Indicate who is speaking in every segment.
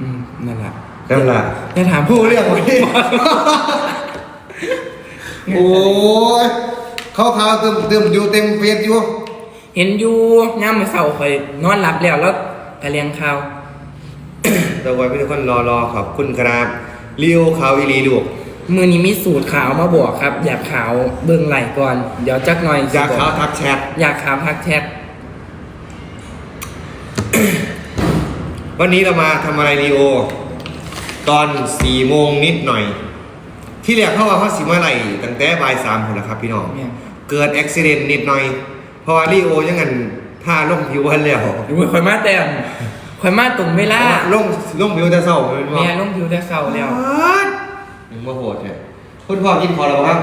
Speaker 1: อืมนั่นแหละ
Speaker 2: นั่นล่ะ
Speaker 1: จะถามผู้เรื่องไว้
Speaker 2: โอ้ยเขาข่าวเติมเติมอยู่เต็มเฟซอยู่
Speaker 1: เห็นอยู่ย่ามมาเสาคอยนอนหลับแล้วแล้วกระเลียงข่าว
Speaker 2: แต่ว่าพี่ทุกคนรอรอขอบคุณครับเลี้ยวข่าวอีหลีลูก
Speaker 1: มือนี้มีสูตรขาวมาบอกครับ อยากขาวเบิ่งไหลก่อน เดี๋ยวจักหน่อย
Speaker 2: อยาก
Speaker 1: สิบ
Speaker 2: ข่าว
Speaker 1: อก
Speaker 2: ทักแชท
Speaker 1: อยากขาวพักแชท
Speaker 2: วันนี้เรามาทำอะไรลีโอ ตอนสี่โมงนิดหน่อย ที่เรียกเข้าว่าเขาสิมาไหลตั้งแต่บ่ายสามคนละครับพี่น้อง
Speaker 1: เนี่ย
Speaker 2: เกิดอุบิเหตุนิดหน่อย เพราะว่าลีโอยังงันท่าล่มผิววันแล้ว
Speaker 1: ดูคอยมาแต้มคอยมาตรงเวลา
Speaker 2: ล่มล่มผิวจะเศร้าเป็นว่า
Speaker 1: แม่ลงผิวแต่เสาแล้ว
Speaker 2: ยังมาโหดเนี่ยคุณพ่อกินพอแล้วครับ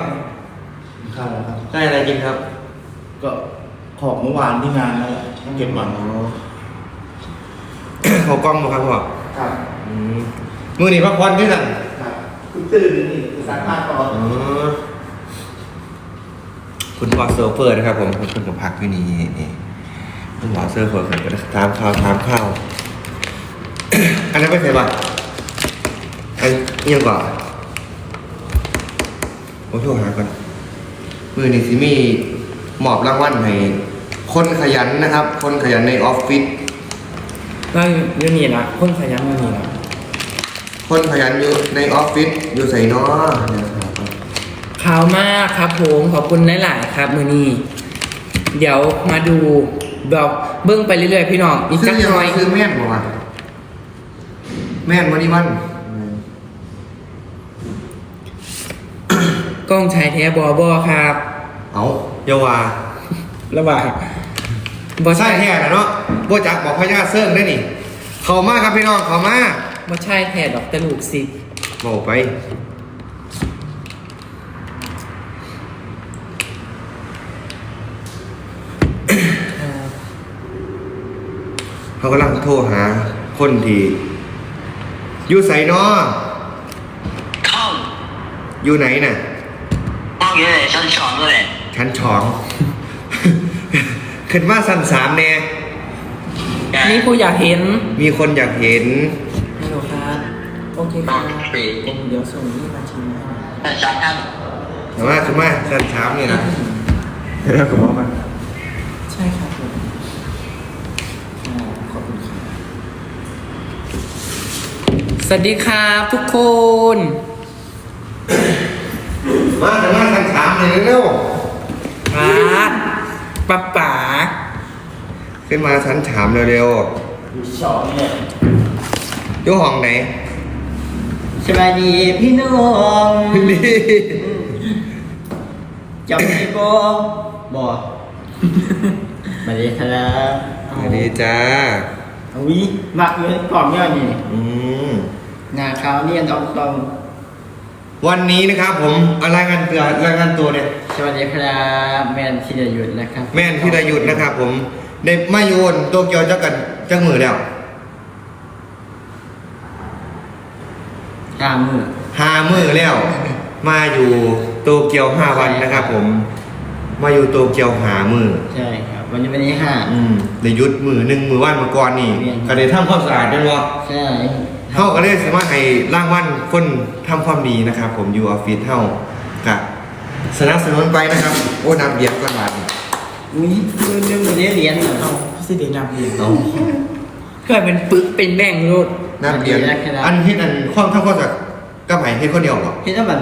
Speaker 3: ครับครับ
Speaker 2: ได้อะไรกินครับ
Speaker 3: ก็ของเมื่อวานที่งานนั่นแหละต้องเก็บวัน
Speaker 2: เขากล้องมาครับพ่อ
Speaker 3: ครับ
Speaker 2: อืมมือนี่พักผ่อนด้วยกัน
Speaker 3: ครับคุณตื่นนี่สักพักก่อน
Speaker 2: อ๋อคุณพ่อโซเฟอร์นะครับผมคุณคุณกับพักที่นี่นี่คุณพ่อโซเฟอร์ผมก็ถามข่าวถามข่าวอันนั้นไม่ใช่ป่ะอันเอียงกว่าผมโทรหาก่อนมือนี่สิมีหมอบรางวัลให้คนขยันนะครับ คนขยันในออฟฟิศ
Speaker 1: ก็อยู่นี่ละคนขยันอยู่นี่ละ
Speaker 2: คนขยันอยู่ในออฟฟิศอยู่ใส่นอนะครับ
Speaker 1: ขาวมากครับผมขอบคุณหลายๆครับมือนี้เดี๋ยวมาดูแบบเบิ้งไปเรื่อยๆพี่น้องอีก
Speaker 2: ซื้
Speaker 1: สั
Speaker 2: อกยัง
Speaker 1: หน่อย
Speaker 2: ซื้อแม่นบ่วะแม่นวันนี้วัน
Speaker 1: กล้องชายแท้บอบอครับ
Speaker 2: เอาเยาวา
Speaker 1: ระหว่าง บ่
Speaker 2: ใช่แท้แล้เนาะบ่จักบอกพญาเสื่องได้นี่ เขามาครับพี่น้องเขามา
Speaker 1: บ่ใช่แท้ดอกแต่ลูกสิ
Speaker 2: โง่ไป เขากำลังโทรหาคนที่อยู่ใส่นอ
Speaker 4: เข้า
Speaker 2: อยู่ไหนน่ะ
Speaker 4: ห้องอยู่ใน
Speaker 2: ชั้นสอง
Speaker 5: ด้วย
Speaker 2: ชั้นสอง ขึ้นมาสั้นสามแน่
Speaker 1: นี่กูอยากเห็น
Speaker 2: มีคนอยากเห็น
Speaker 1: ฮัลโหลครับโอเคครับผมเดี๋ยวส่งนี่มาชิมแต่
Speaker 4: ชาท่าน
Speaker 2: แต่ว่าขึ้นมาสั้นสามนี่นะเดี๋ยวผมบอ
Speaker 1: ใช่คุณบผมขอบคุณครัสวัสดีครับทุกคน
Speaker 2: มาแต่ว่าสั้นสามเลยเร็วๆ
Speaker 1: ครัปั๊
Speaker 2: บ ขึ้นมาชั้นสามเร็ว
Speaker 3: อยู่สองเนี่ย
Speaker 2: ๆอยู่ห้องไหน
Speaker 3: สวัสดีพี่น้อง
Speaker 2: นี่
Speaker 3: จำได้บ่บ่สวัสดีครับ
Speaker 2: สวัสดีจ้า
Speaker 3: อุ้ยมักเลยกล่องเนี่ยนี่
Speaker 2: อืม
Speaker 3: หน้าขาวเนี่ยตรงตรง
Speaker 2: วันนี้นะครับผมเอารายงานตัวรายงานตัวเนี่ย
Speaker 3: สวัสดีครับแมนธีรยุทธนะครับ
Speaker 2: แม่นพิรยุทธ์นะครับผม ได้มาโยนโตเกียวจักกันจักมือแล้ว
Speaker 3: ห้ามือ
Speaker 2: ห้ามือแล้ว มาอยู่โตเกียวห้าวันนะครับผม มาอยู่โตเกียวหามือ
Speaker 3: ใช่ครับ วันนี้วันนี้ห้า
Speaker 2: อืมได้หยุดมือหนึ่งมือว่านมาก่อนนี่
Speaker 3: เรียน
Speaker 2: ก็ได้ทำความสะอาดด้วยวะ
Speaker 3: ใช่
Speaker 2: เท่าก็เลยสามารถให้ร่างวันคนทำความดีนะครับ ผมอยู่ออฟฟิศเท่ากับสนับสนุนไปนะครับ โอ้นำเบียร์ก่อนบาทนี่
Speaker 3: อุ้ยเรื่องเรื่องวันนี้เรียนเหรอ
Speaker 1: เอาสิเดนับเรียน
Speaker 2: เอา
Speaker 1: เคยเป็นปึกเป็นแบ่งรูด
Speaker 2: นำเบียร์อันที่นั่นข้อมเท่าข้อสักก็หมายให้คนเดียวเหรอ
Speaker 3: พี่ต้องมัน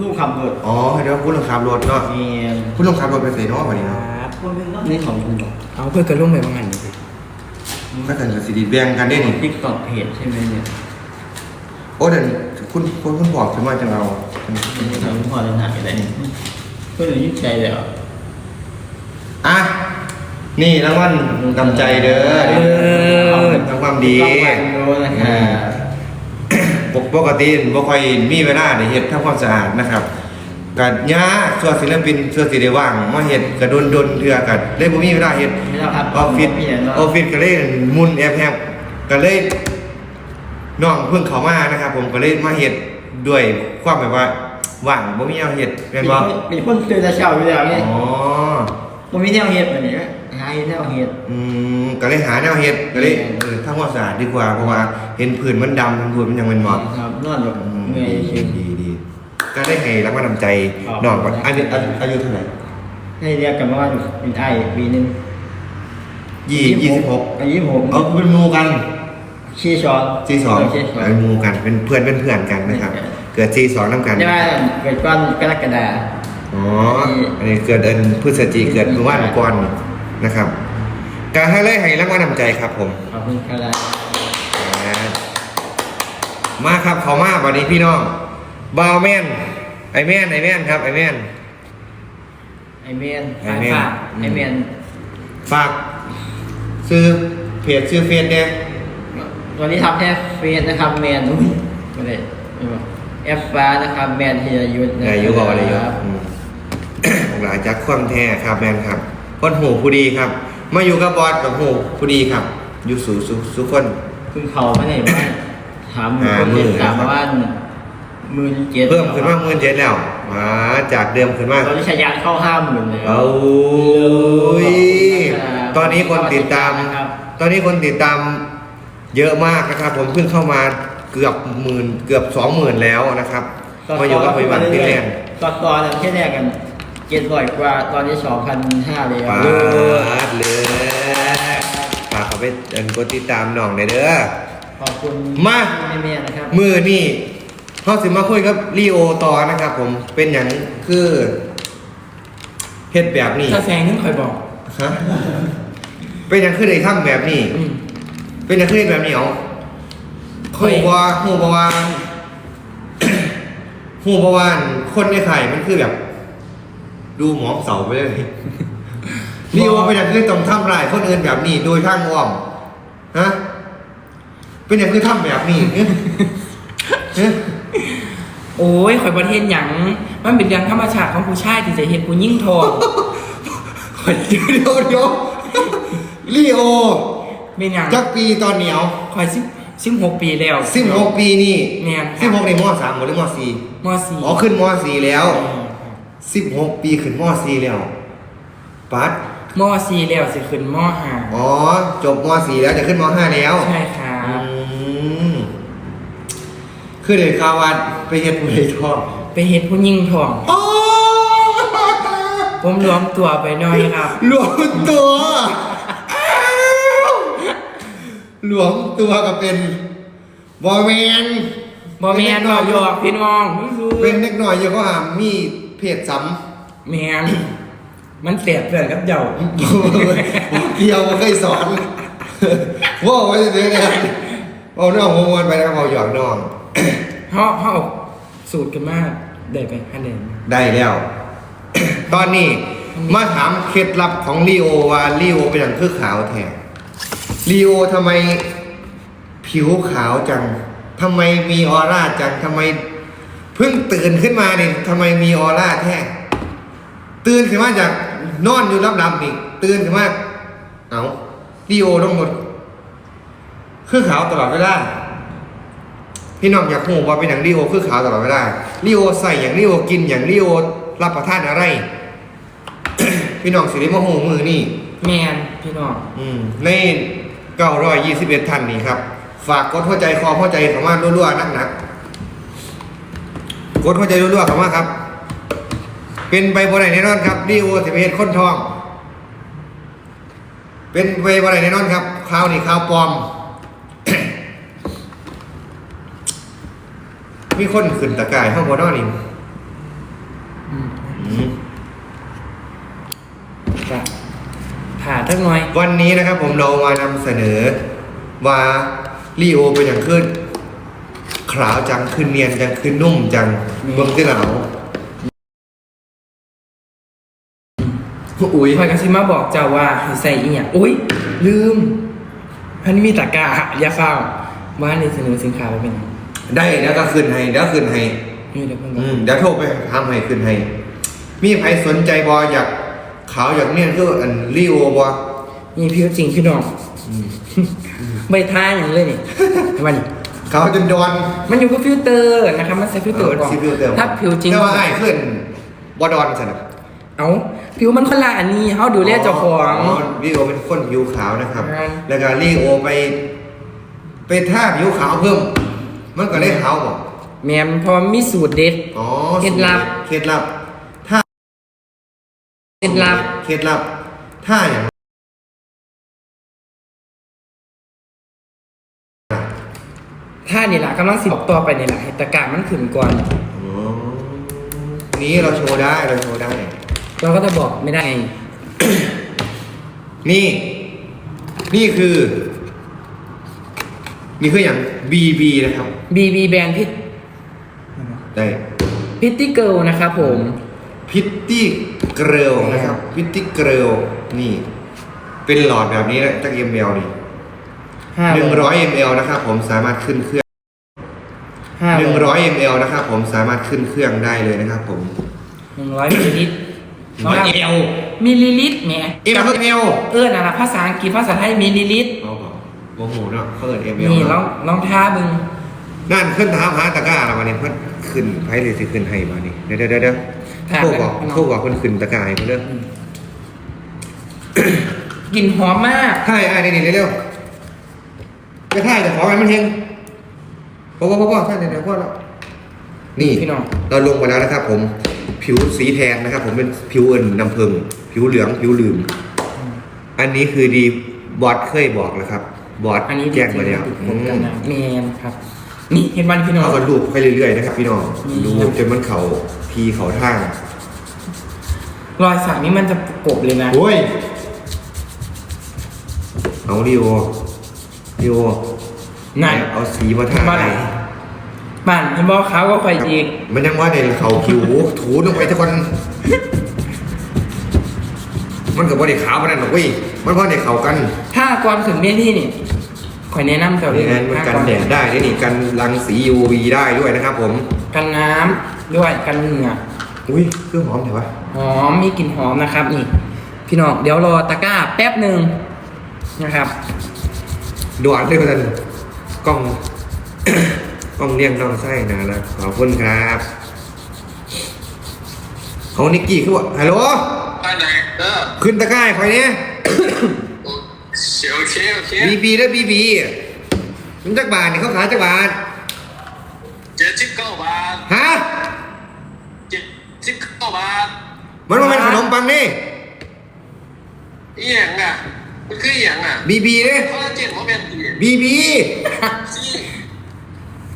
Speaker 3: ลูกขับรถ
Speaker 2: อ๋อเดี๋ยวคุณลงขับรถเนาะ
Speaker 3: เมียน
Speaker 2: คุณลงขับรถไปใส่เนาะวันนี้เนาะ
Speaker 3: นี่ของคุณบอก
Speaker 1: เอาเพื่อนกันลงไปบางอันดิ
Speaker 2: ก็แต่จะสิดีแบ่งกันได้นี่
Speaker 3: ติ๊กต็อกเพจใช่ไหมเนี่ย
Speaker 2: โอ้เดี๋ยวคุณคุณคุณบอกถึงว่าจะเอา
Speaker 3: นี่เราพอจะหนักอะไรเพื่อนยิ่งใจเลยเหร อ
Speaker 2: อะ นี่รางวัลนำใจเด้อ
Speaker 1: เออ
Speaker 2: ทำความดี
Speaker 3: ต้องไปดูนะครับ
Speaker 2: ปกปกติบ่ค่อยมีเวลาได้เฮ็ดทำความสะอาดนะครับก็ยาส่วนศิลปินส่วนสิได้ว่างมาเฮ็ดก็ดนๆเทื่อก็เลยบ่มีเวลาเฮ็ด
Speaker 3: ไม่ต้องครับ
Speaker 2: ออฟฟิศ
Speaker 3: เปลี่ยน
Speaker 2: ออฟฟิศก็เลยมุนแอบแฮบก็เลยน้องเพิ่งเข้ามานะครับ ผมก็เลยมาเฮ็ดด้วยความแบบว่าว่างบ่มีแนวเฮ็ดแม่นบ่
Speaker 3: มีคนตื่นแต่เช้าอยู่แล้ว
Speaker 2: อ๋
Speaker 3: นี่
Speaker 2: อ
Speaker 3: ผ มมีแนวเฮ็ดแบบนี้หาแนวเห็ด
Speaker 2: อืมก็เลยหาแนวเฮ็ดก็เลยเออทำความสะอาดดีกว่า เพราะว่าเห็นผื่นมันดำทั้งผื่นมันยังเป็นหมอก
Speaker 3: ครับนอนแบบ
Speaker 2: อืม
Speaker 3: เมื่อย
Speaker 2: ดี
Speaker 3: เฉย
Speaker 2: ดีดีก็ได้ให้รางวัลนำใจ
Speaker 3: ครับ
Speaker 2: น้องก่อนอายุอายุอายุเท่าไหร่
Speaker 3: ให้เรียกกันว่าเป็นไอ้ปีหนึง
Speaker 2: ยี่ยี่สิบหก
Speaker 3: อายุยี่สิบหก
Speaker 2: เอาเป็นหมูกัน
Speaker 3: ชี้ช้อน
Speaker 2: ซีสอง
Speaker 3: ชี้ช้อน
Speaker 2: เป็นหมูกันเป็นเพื่อนเป็นเพื่อนกันนะครับ เกิดซีสองน้ำกัน
Speaker 3: ได้ว่าเกิดก้อนกรกฎา
Speaker 2: อ๋อ อันนี้เกิดเดือนพฤศจิเกิดเมื่อวานก่อนนะครับ การให้เลยให้รางวัลนำใจครับผม
Speaker 3: ขอบคุณครับ
Speaker 2: มาครับเขามาวันนี้พี่น้องบาวแมนไอแมนไอแมนครับไอแมน
Speaker 3: ไอเมน
Speaker 2: ไอ้เมน
Speaker 3: ฝากไอเมน
Speaker 2: ฝากซื้อเพจซื้อเฟซเนี่ย
Speaker 3: วันนี้ทำแค่เฟซนะครับแมนอุ้ยไม่ได้ไม่บอกแอฟฟ้านะครับแมนธีรยุทธ์นะค
Speaker 2: อายุบอกอะไรอยู่
Speaker 3: ครั บ
Speaker 2: อืมหลายจากความแท้ครับแมนครับคนหูผู้ดีครับ มาอยู่กับบอสกับหูผู้ดีครับ อยู่สู่สู่สู่คน
Speaker 3: คุณเขาไม่ได้ว่าถาม
Speaker 2: อ่า
Speaker 3: คน
Speaker 2: มื
Speaker 3: ติ
Speaker 2: อ
Speaker 3: ดตาม
Speaker 2: นะครับ
Speaker 3: ว่ามือเจ็ด
Speaker 2: เพิ่มขึ้นมาหมื่นเจ็ดแล้วมาจากเดิมขึ้นมา
Speaker 3: ตอนนี้ชายานเข้าห้าหมื่นเลย
Speaker 2: เอายตอนนี้คนติดตาม
Speaker 3: นะครับ
Speaker 2: ตอนนี้คนติดตามเยอะมากนะครับ ผมเพิ่งเข้ามาเกือบหมื่นเกือบสองหมื่นแล้วนะครับมาอยู่กับพยาบาลฟินแลนด์
Speaker 3: ตอนตอนนั้นแค่แรกกัน เจ็ดร้อยกว่าตอนนี้สองพันห้าเลย
Speaker 2: ปาดเลยฝากเขาไปเดินกดติดตามน้องเลยเด้อ
Speaker 3: ขอบคุณ
Speaker 2: มา
Speaker 3: เมียนะครับ
Speaker 2: มือนี่เขาสิมาคุยกับลีโอต่อนะครับผมเป็นอย่างคือเฮ็ดแบบนี้
Speaker 1: ถ้าแซงนึงคอยบอก
Speaker 2: ฮะเป็นอย่างคือได้ทำแบบนี้
Speaker 1: อืม
Speaker 2: เป็นอย่างคือเฮ็ดแบบนี้เอาหูว่าหูบว่า หูบว่าคนในไข่มันคือแบบ ดูหมองเสาไปเลยลีโอเป็นอย่างคือต้องทำลายคนอื่นแบบนี้ โดยทางอ้อมฮะเป็นอย่างคือทำแบบนี้เอ๊ะเอ๊ะ
Speaker 1: โอ้ยข่อยประเทศหยังมันเป็นเรื่องธรรมชาติของผู้ชายที่จะเห็นผู้ยิ่งทอง
Speaker 2: เดี๋ยวเดี๋ยวเดี๋ยวลีโอ
Speaker 1: เป็นหยัง
Speaker 2: จักปีตอนเหนียว
Speaker 1: ข่อยสิบสิบหกปีแล้ว
Speaker 2: สิบหกปีนี่
Speaker 1: เนี่ย
Speaker 2: สิบหกในมสามหรือมสี่
Speaker 1: มสี่
Speaker 2: อ๋อขึ้นมสี่แล้ว สิบหกปีขึ้นมสี่แล้วปัด
Speaker 1: มสี่แล้วสิขึ้นมห้า
Speaker 2: อ๋อ จบมสี่แล้วจะขึ้นมห้าแล้ว
Speaker 1: ใช่ครั
Speaker 2: อื
Speaker 1: บ
Speaker 2: มคือเด็กข่าววัดไปเฮ็ดบุหรี่ทอง
Speaker 1: ไปเห็นผู้ยิ่งทอง
Speaker 2: อ๋อ
Speaker 1: ผมรวมตัวไปหน่อยครับ
Speaker 2: หลวมตัวอ้าวหลวมตัวก็เป็นบอแมน
Speaker 1: บอแมนบอยอกพี่น้องรู้
Speaker 2: เป็นเล็กหน่อยอยู่ก็หามมีเพจซ้
Speaker 1: แมนมันเสียเพื่อนกับเจ้าำ
Speaker 2: เกี่ยวบ่เคยสอนว่าไว้เดี๋ยวเนี่ยเอาน้องมวนไปแล้วเอาหยอกน้อง
Speaker 1: เขาเขาเอาสูตรกันมากได้ไปคะแนน
Speaker 2: ได้แล้ว ตอนนี้มาถามเคล็ดลับของลีโอว่าลีโอเป็นอย่างคือขาวแท้ลีโอทำไมผิวขาวจังทำไมมีออร่าจังทำไม เพิ่งตื่นขึ้นมาเนี่ยทำไมมีออร่าแท้ตื่นขึ้นมาจากนอนอยู่รับๆนี่ตื่นขึ้นมาเอาลีโอต้องหมดคือขาวตลอดเวลาพี่น้องอยากรู้ว่าเป็นอย่างลีโอคือขาวตลอดเวลาลีโอใส่อย่างลีโอกินอย่างลีโอรับประทานอะไร พี่น้องสิริมาหูมือนี่
Speaker 1: แมนพี่น้อง
Speaker 2: อืมในเก้าร้อยยี่สิบเอ็ดท่านนี่ครับ ฝากกดหัวใจคอหัวใจเข้ามารัวๆนักๆ กดหัวใจรัวๆเข้ามาครับ เป็นไปบนไหนแน่นอนครับลีโอสิบเอ็ดคนทอง เป็นไปบนไหนแน่นอนครับข่าวนี่ข่าวปลอม มีคนขึ้นตะกายห้องบนนอนนี่
Speaker 1: อืม
Speaker 2: อืม
Speaker 1: จ้ะผ่าทักหน่อย
Speaker 2: วันนี้นะครับผมเรามานำเสนอว่าลีโอเป็นอย่างขึ้น ขาวจังขึ้นเนียนจังขึ้นนุ่มจังเบิ่งที่เหลาอุ้ย
Speaker 1: พอยกันซิมาบอกเจ้าว่าให้ใส่อีหยังอุ้ยลืมพันมีตะกร้าอย่าเฝ้าว่าในเสนอสินค้าไปเป็นหยัง
Speaker 2: ได้เดี๋ยวก็ขึ้นให้เดี๋ยวขึ้นให้
Speaker 1: นี่เดี๋ยวเพิ่ง
Speaker 2: อืมเดี๋ยวโทรไปทำให้ขึ้นให้ มีใครสนใจบออยากขาวอยากเนียนคืออันลีโอบอ
Speaker 1: นี่พี่จริงพี่น้องใบท่าอย่างเลยนี่มัน
Speaker 2: ขาวจนดอน
Speaker 1: มันอยู่กับฟิลเตอร์นะครับมันใส่ฟิลเตอร์ก่อน
Speaker 2: ซิฟิลเตอร์
Speaker 1: ถ้าผิวจริง
Speaker 2: แต่ว่าไอ้ขึ้นบอดอนสนะ
Speaker 1: เอาผิวมันคนละอันนี้เขาดูแลเจ้าของ
Speaker 2: ลีโอเป็นคนผิวขาวนะครับ
Speaker 1: ใช่
Speaker 2: แล้วก็ลีโอไป ไปท่าผิวขาวเพิ่ม มันก็ได้ขาวบ่
Speaker 1: แมมเพอมีสูตรเด็ด
Speaker 2: อ๋อ
Speaker 1: เคล็ดลับ
Speaker 2: เคล็ดลับ ถ้า
Speaker 1: เคล็ดลับ
Speaker 2: เคล็ดลับ ถ้าอย่าง
Speaker 1: ถ้าเนี่ยละกำลังสิบอกต่อไปเนี่ยละเหตุการณ์มันขึ้นก่อน
Speaker 2: นี้เราโชว์ได้เราโชว์ได้
Speaker 1: เราก็จะบอกไม่ได้ไง
Speaker 2: นี่ นี่คือ นี่คืออย่าง BB นะครับ
Speaker 1: บีบีแบรนด์พิต
Speaker 2: ได้
Speaker 1: พิตตี้เกิลนะครับผม
Speaker 2: พิตตี้เกิลนะครับ พิตตี้เกิลนี่ เป็นหลอดแบบนี้นะจากเอ็
Speaker 1: มแมวนี่
Speaker 2: หนึ่งร้อย ml นะครับผมสามารถขึ้นเครื่อง
Speaker 1: ห
Speaker 2: นึ่งร้อย ml นะครับผมสามารถขึ้นเครื่องได้เลยนะครับผม
Speaker 1: หนึ่งร้อยมิลลิลิตร
Speaker 2: ร้อย
Speaker 1: เอลมิลลิลิตรเนี่
Speaker 2: ยเอล
Speaker 1: เอลเออะภาษาอังกฤษภาษาไทยมิลลิลิตร
Speaker 2: โอ้โหเนาะเขาเอิ
Speaker 1: ดเอ
Speaker 2: ลนี่ลอ
Speaker 1: งลองท้ามึง
Speaker 2: นั่นขึ้นท้าพาตะกร้าลาวันนี้เพื่อนขึ้นไพ่เลยสิขึ้นให้มานี่เดี๋ยวเดี๋ยวเดี๋ยวโทรบอกโทรบอกคนขึ้นตะกร้าให้เพื่อนก
Speaker 1: ลิ่นหอมมาก
Speaker 2: ใช่ไอ้นี่เร็วๆ จะถ่ายแต่ขอไงมันเฮงพอพอพอพอถ่ายเดี๋ยวเดี๋ยวพอแล้วนี่
Speaker 1: พี่น้อง
Speaker 2: เราลงมาแล้วนะครับ ผมผิวสีแทนนะครับ ผมเป็นผิวเอิญน้ำผึ้งผิวเหลืองผิวลืม อันนี้คือดีบอสเคยบอกแล้วครับ บอส
Speaker 1: อันนี้
Speaker 2: แจ้งมาแล้ว
Speaker 1: จริงๆ
Speaker 2: อื
Speaker 1: ติด
Speaker 2: ม
Speaker 1: กันนะแมนครับ นี่เห็นมันพี่น้อง
Speaker 2: เอากันรูปไปเรื่อยๆนะครับ พี่น้อง
Speaker 1: นี่
Speaker 2: ดูจนมันเขาพีเขาทาง
Speaker 1: รอยสักนี้มันจะประกบเลยนะ
Speaker 2: โอ้ยเอาดิโอ ดิโอ
Speaker 1: นั่น
Speaker 2: เอาสีมาทา
Speaker 1: มาไหนปั่นเห็นบอกเขาก็คอยอีก
Speaker 2: มันยังว่าในเขาผิวถูลงไปทุกคน มันกับว่าเด็กขาวมันนั่นหรอกเว้ยมันว่าเด็กเขากัน
Speaker 1: ถ้าก่อนถึงเบี้ยที่นี่คอยแนะนำเจ้าเล
Speaker 2: นี่
Speaker 1: ย
Speaker 2: ไงมันกันแดดได้ด้วยนี่กันรังสี UV ได้ด้วยนะครับผม
Speaker 1: กันน้ำด้วยกันเหงื่อ
Speaker 2: อุ้ยเครื่องหอมเถอะวะ
Speaker 1: หอมมีกลิ่นหอมนะครับนี่พี่น้องเดี๋ยวรอตะกร้าแป๊บหนึ่งนะครับ
Speaker 2: ด่วนเลยมันกล้องกล้องเลี้ยงน้องไส้นะแล้วขอบคุณครับเขานิกกี้คือว่าฮัลโหล
Speaker 4: ไปไหนเออ
Speaker 2: ขึ้นตะกร้าให้คอยเนี้ย
Speaker 4: โอเคโอเค
Speaker 2: บีบีแล้วบีบีมันจักบาทนี่เขาขายจักบาท
Speaker 4: เจ็ดสิบเก้าบาท
Speaker 2: ฮะ
Speaker 4: เจ็ดสิบเก้าบาท
Speaker 2: มันว่าเป็นขนมปังนี่
Speaker 4: อีหยังอะมัน คืออีหยังอะ
Speaker 2: บีบีเนี่ย
Speaker 4: คอลลาเจนโมเมนต์
Speaker 2: บีบี
Speaker 4: ซี่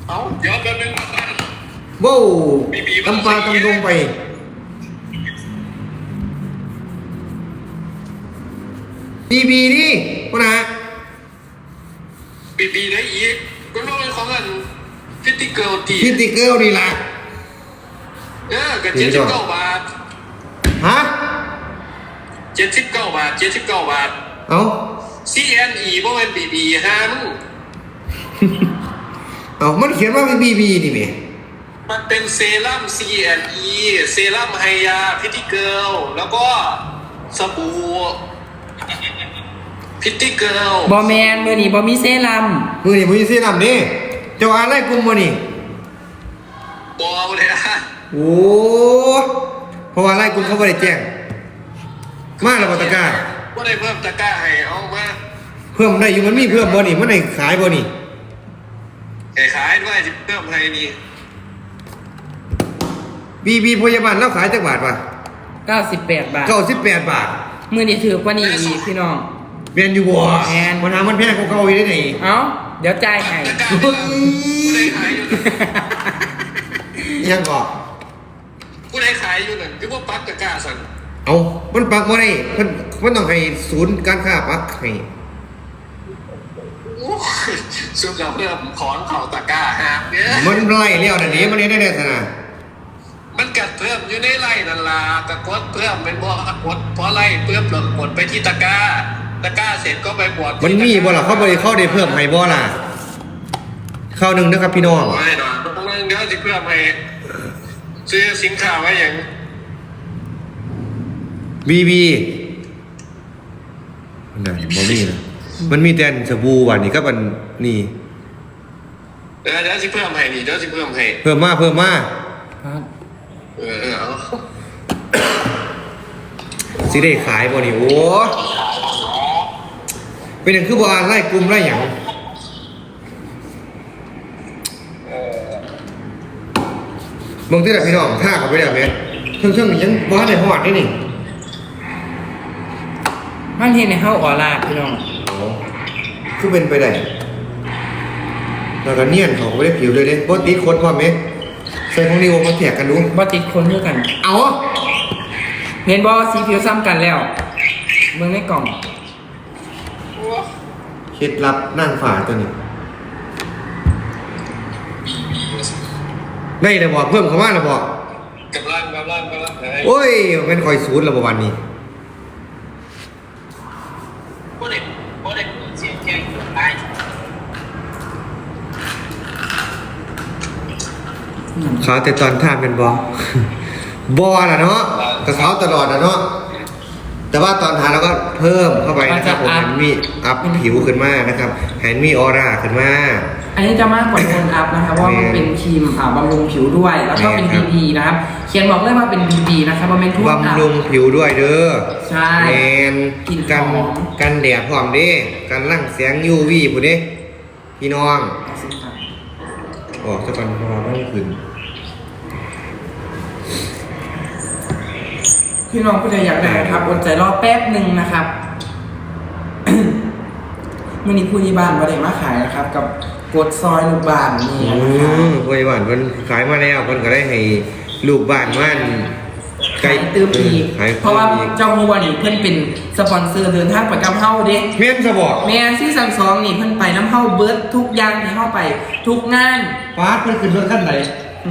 Speaker 4: เอาเดี๋ยวแป๊บนึง
Speaker 2: ว้าว
Speaker 4: BB
Speaker 2: ตำปลาตำลงไปบีบีนี่พวกนะ
Speaker 4: บีบีได้อีกก็ต้องเป็นของกันฟิตติเกิลตี
Speaker 2: พิติเกิลนี่ล่ะ
Speaker 4: เออกับเจ็ดสิบเก้าบาท
Speaker 2: ฮะ
Speaker 4: เจ็ดสิบเก้าบาทเจ็ดสิบเก้าบาท
Speaker 2: เอา
Speaker 4: CNE เพราะมันบีบีห้ามึง
Speaker 2: เอามันเขียนว่าเป็นบีบีนี่เมี
Speaker 4: มันเป็นเซรั่ม CNE เซรั่มไฮยาพิตติเกิลแล้วก็สบู่พิตติเกิล
Speaker 1: บอแมนมือนี้บอมีเซรั่ม
Speaker 2: มือนี่มือนี่เสียนำนี่เจ้าอะไรกลุ่มมือนี่
Speaker 4: บอเลยนะ
Speaker 2: โอ้เพราะว่าไล่กลุ่มเขาไม่ได้แจ้งมาแล้วบอตะกร้า
Speaker 4: ว่าได้เพิ่มตะกร้าให้เอามา
Speaker 2: เพิ่มได้อยู่มันมีเพิ่มบ่นี่มันได้ขายบ่นี่
Speaker 4: ขายขายด้วยจะเพิ่มให้นี่
Speaker 2: บีบีพยาบาลแล้วขายจักบาทวะ
Speaker 1: 98 บาท
Speaker 2: เก้าสิบแปดบาท
Speaker 1: มือนี้ถือกว่านี้อีกพี่น้อง
Speaker 2: เมียนอยู่บ่
Speaker 1: แม่น
Speaker 2: มันหามันแพงกว่าเก่าอีกได้ไหน
Speaker 1: เอ้า เดี๋ยวจ่ายให้
Speaker 4: ตะกร้าไม่ได้ผู้ใดขายอยู่นั่น
Speaker 2: ยังก่อ
Speaker 4: ผู้ใดขายอยู่นั่นคือว่าปักตะกร้าสั่น
Speaker 2: เอามันปักบ่ได้มันมันต้องให้ศูนย์การค้าปักให้
Speaker 4: โอ้ยสุดแล้วเพิ่มขอนเข่าตะกร้าหามเนี่ย
Speaker 2: มันไล่แล้วนั่นนี่มันเฮ็ดได้แน่ซะนะ
Speaker 4: มันกัดเพิ่มอยู่ในไร่นั่นล่ะกะกดเพิ่มเป็นบ่กดเพราะไร่เพิ่มหลงกดไปที่ตะกร้าตะกร้าเสร็จก็ไปบดที่
Speaker 2: มันมีบ่ล่ะเขาบ่ได้เข้าได้เพิ่มให้บ่ล่ะข้าวหนึงนะครับพี่น้อง
Speaker 4: ไม่หรอกต้องเรื่องเดี๋ยวจะเพิ่มให้ซื้อสินค้าไว้อย่าง
Speaker 2: บีบีมันได้บ่มีนะมันมีแต่สบู่วันนี้ก็มันนี่
Speaker 4: เดี๋ยวเดี๋ยวจะเพิ่มให้นี่เดี๋ยวจะเพิ่มให้
Speaker 2: เพิ่มมาเพิ่มมา
Speaker 4: เออเออเอา
Speaker 2: สิได้ขายบ่นี่โอ้เป็นอย่างคือบ่อ่านไล่กลุ่มไล่หยังบางทีน่ะพี่น้องท่าเขาไปแล้วแม่เชิงๆนี่ยังบ่ทันได้ฮอดนี่นี่
Speaker 1: มันเห็นในเฮาออร่าพี่น้อง
Speaker 2: อ๋อคือเป็นไปได้แล้วก็เนียนเขาไม่ได้ผิวเลยเด้บ่ติดคนพร้อมไหมใส่ของนิวมาแทกกันดู
Speaker 1: บ่ติดคนเท่ากัน
Speaker 2: เอา
Speaker 1: เห็นบ่สีผิวซ้ำกันแล้วเมืองในกล่อง
Speaker 2: เคล็ดลับนั่งฝาตัวนี้ได้แต่บอกเพิ่มเข้ามาแล้วบอก
Speaker 4: กำลังกำลังกำลังเฮ้ย
Speaker 2: โอ้ยเป็นคอยศูนย์แล้วบ่วันนี้
Speaker 4: บ่ได้บ่ได้เสียงแจ้งอยู่ได้
Speaker 2: ขาวแต่ตอนท่าเป็นบอบอล่ะเนาะกับเขาตลอดนะเนาะแต่ว่าตอนทานเราก็เพิ่มเข้าไปนะครับผม
Speaker 1: อาจจะอัพ
Speaker 2: เห็นมีอัพผิวขึ้นมานะครับเห็นมีออร่าขึ้นมา
Speaker 1: อันนี้จะมากกว่าโทนอัพนะครับเพราะว่ามันเป็นครีมอ่าบำรุงผิวด้วย แล้วก็เป็น
Speaker 2: แม่นครับ
Speaker 1: BB นะครับ เขียนบอกเลยว่าเป็น BB นะครับว่าเป็นทุกอัพ
Speaker 2: บำรุงผิวด้วยเด้อ
Speaker 1: ใช่
Speaker 2: แมน
Speaker 1: กลิ่นหอม
Speaker 2: กันกันแดดพร้อมเด้กันลั่งแสง UV ผู้เด้พี่น้องออกสักวันเพราะว่าไม่ขึ้น
Speaker 1: พี่น้องผู้ใดอยากได้ครับอดใจรอแป๊บหนึ่งนะครับมื่อนี้ผู้ที่บ้านบริมาขายนะครับ กับกดซอยลูกบ้านนี่
Speaker 2: อื
Speaker 1: นะครับ
Speaker 2: มพยาบาลเพิ่นขายมาแล้วเพิ่นก็ได้ให้ลูกบ้านมัน
Speaker 1: ขายตื้มอีก
Speaker 2: ขาย
Speaker 1: เพราะว่า
Speaker 2: อีก
Speaker 1: เจ้าหัวนี่เพื่อนเป็นสปอนเซอร์เดินทางไปกับเฮาเด้
Speaker 2: เม่นสะบอก
Speaker 1: แม่ซีซั่นสองนี่เพิ่นไปน้ำเฮาเบิร์ดทุกอย่างที่เฮาไป ทุกงาน
Speaker 2: ฟาดเพิ่นขึ้นรถขั้นไหน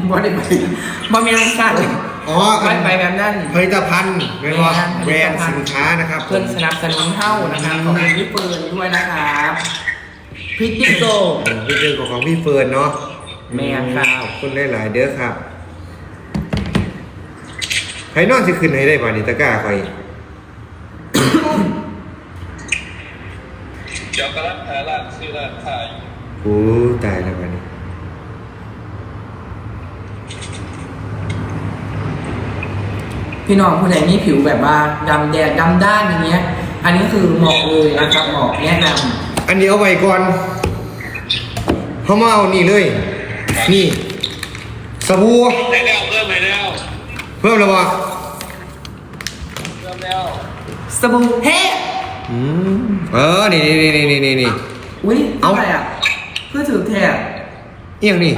Speaker 1: บ่ได้ไปบ่มีรางวัล
Speaker 2: อ๋อ
Speaker 1: ไปไปแบบนั้น
Speaker 2: ผลิตภัณฑ์ไม่ว่า
Speaker 1: แบ
Speaker 2: แบ
Speaker 1: ร
Speaker 2: ร
Speaker 1: น
Speaker 2: น
Speaker 1: ด์
Speaker 2: ด์สินค้านะครับ
Speaker 1: เพื่อนสนับสนุนเฮานะครับขอบคุณพี่เปิร์นด้วยนะครับพิตติโก
Speaker 2: พี่เจอของพี่เฟิร์นเนาะ
Speaker 1: แม่ครับ
Speaker 2: ขอบคุณหลายๆเด้อครับให้นอนสิขึ้นให้ได้บ่นี่ตะกร้าคอย
Speaker 4: เดี๋ยวกำลังหาร้านซื้อร้านขาย
Speaker 2: โอ้ตายแล้วบัดนี้
Speaker 1: พี่น้องผู้ใดมีผิวแบบว่าดำแดดดำด้านอย่างเงี้ย อันนี้คือเหมาะเลยนะครับเหมาะแนะนำ
Speaker 2: อันนี้เอาไว้ก่อนเขามาเอานี่เลย นี่สบู่
Speaker 4: ได้แล้วเพิ่มไปแล้ว
Speaker 2: เพิ่มแล้วบ่
Speaker 4: เพิ่มแล้ว
Speaker 1: สบู่เฮ้
Speaker 2: อืมเออ นี่นี่นี่นี่นี่นี่
Speaker 1: อุ้ย
Speaker 2: เอา
Speaker 1: เท่าไหร่อะเพื่อถือแทบ
Speaker 2: เอียงนี่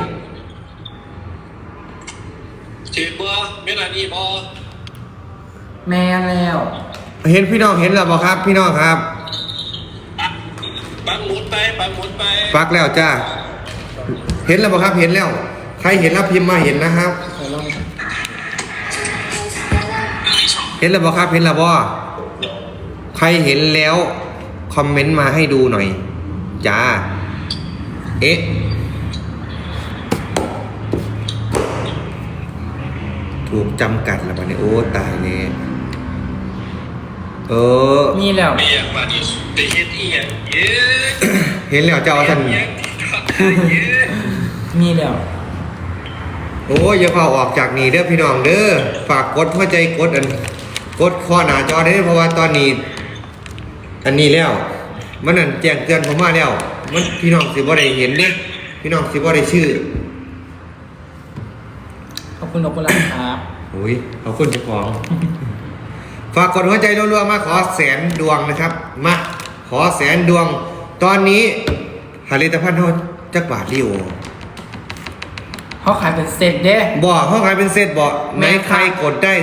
Speaker 4: ถือบ่ไม่นานนี้บ่
Speaker 1: แม่แล้ว
Speaker 2: เห็นพี่น้องเห็นแล้วบ่ครับ พี่น้องครับ
Speaker 4: ปังหมุนไปปังหมุนไป
Speaker 2: ปักแล้วจ้า เห็นแล้วบ่ครับเห็นแล้ว ใครเห็นแล้วพิมพ์มาเห็นนะครับ
Speaker 1: ขอลอง
Speaker 2: เห็นแล้วบ่ครับเห็นแล้วบ่ใครเห็นแล้วคอมเมนต์มาให้ดูหน่อยจ้า เอ๊ะถูกจำกัดแล้วบัดนี้โอ้ตายเลย เออ
Speaker 1: นี่แล้ว
Speaker 4: เปียกมาดิไปเฮ็ดอีหยังเย้
Speaker 2: เห็นแล้วเจ้าท่าน
Speaker 4: เฮ็ดเย้
Speaker 1: นี่แล้ว
Speaker 2: โอ้ยอย่าเผาออกจากนี่เด้อพี่น้องเด้อฝากกดหัวใจกดอันกดข้อหน้าจอได้อเพราะว่าตอนนี้ อันนี้แล้ว มันนั่นแจ้งเตือนผมมาแล้ว มันพี่น้องสิบ่ได้เห็นเด้พี่น้องสิบ่ได้ชื่อ
Speaker 1: ขอบคุณขอบคุณครับ
Speaker 2: โอ้ยขอบคุณเจ้าของ ฝากกดหัวใจรัวๆมาขอแสนดวงนะครับ มาขอแสนดวง ตอนนี้ผลิตภัณฑ์เท่าจักบาทลิโอ
Speaker 1: เขาขายเป็นเซตเด้
Speaker 2: บอกเขาขายเป็นเซตบอกไหน
Speaker 1: แม่ครับ
Speaker 2: ใครกดได้